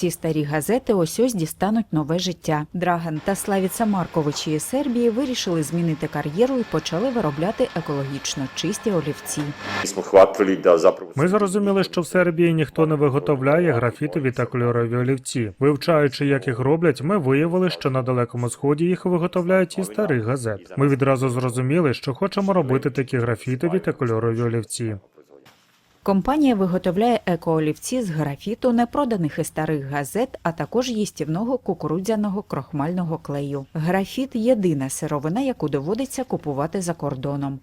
Ці старі газети ось ось дістануть нове життя. Драган та Славіца Марковичі із Сербії вирішили змінити кар'єру і почали виробляти екологічно чисті олівці. Ми зрозуміли, що в Сербії ніхто не виготовляє графітові та кольорові олівці. Вивчаючи, як їх роблять, ми виявили, що на далекому сході їх виготовляють із старих газет. Ми відразу зрозуміли, що хочемо робити такі графітові та кольорові олівці. Компанія виготовляє екоолівці з графіту, непроданих і старих газет, а також їстівного кукурудзяного крохмального клею. Графіт єдина сировина, яку доводиться купувати за кордоном.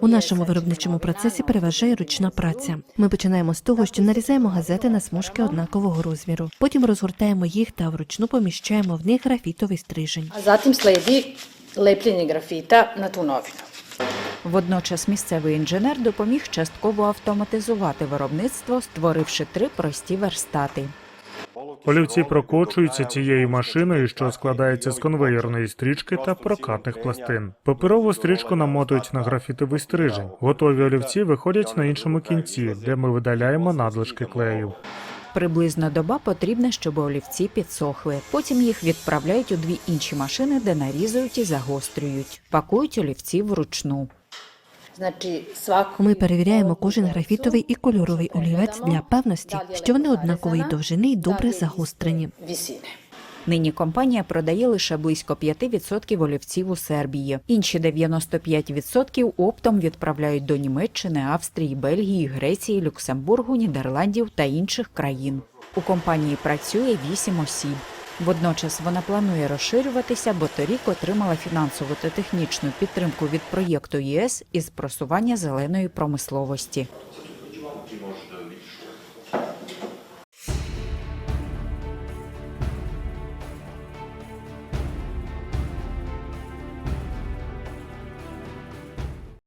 У нашому виробничому процесі переважає ручна праця. Ми починаємо з того, що нарізаємо газети на смужки однакового розміру. Потім розгортаємо їх та вручну поміщаємо в них графітовий стрижень. А затим следі леплjenje графіта на ту новину. Водночас місцевий інженер допоміг частково автоматизувати виробництво, створивши три прості верстати. Олівці прокочуються цією машиною, що складається з конвеєрної стрічки та прокатних пластин. Паперову стрічку намотують на графітовий стрижень. Готові олівці виходять на іншому кінці, де ми видаляємо надлишки клею. Приблизно доба потрібна, щоб олівці підсохли. Потім їх відправляють у дві інші машини, де нарізують і загострюють. Пакують олівці вручну. Ми перевіряємо кожен графітовий і кольоровий олівець для певності, що вони однакової довжини і добре загострені. Нині компанія продає лише близько 5% олівців у Сербії. Інші 95% оптом відправляють до Німеччини, Австрії, Бельгії, Греції, Люксембургу, Нідерландів та інших країн. У компанії працює 8 осіб. Водночас вона планує розширюватися, бо торік отримала фінансову та технічну підтримку від проєкту ЄС із просування зеленої промисловості.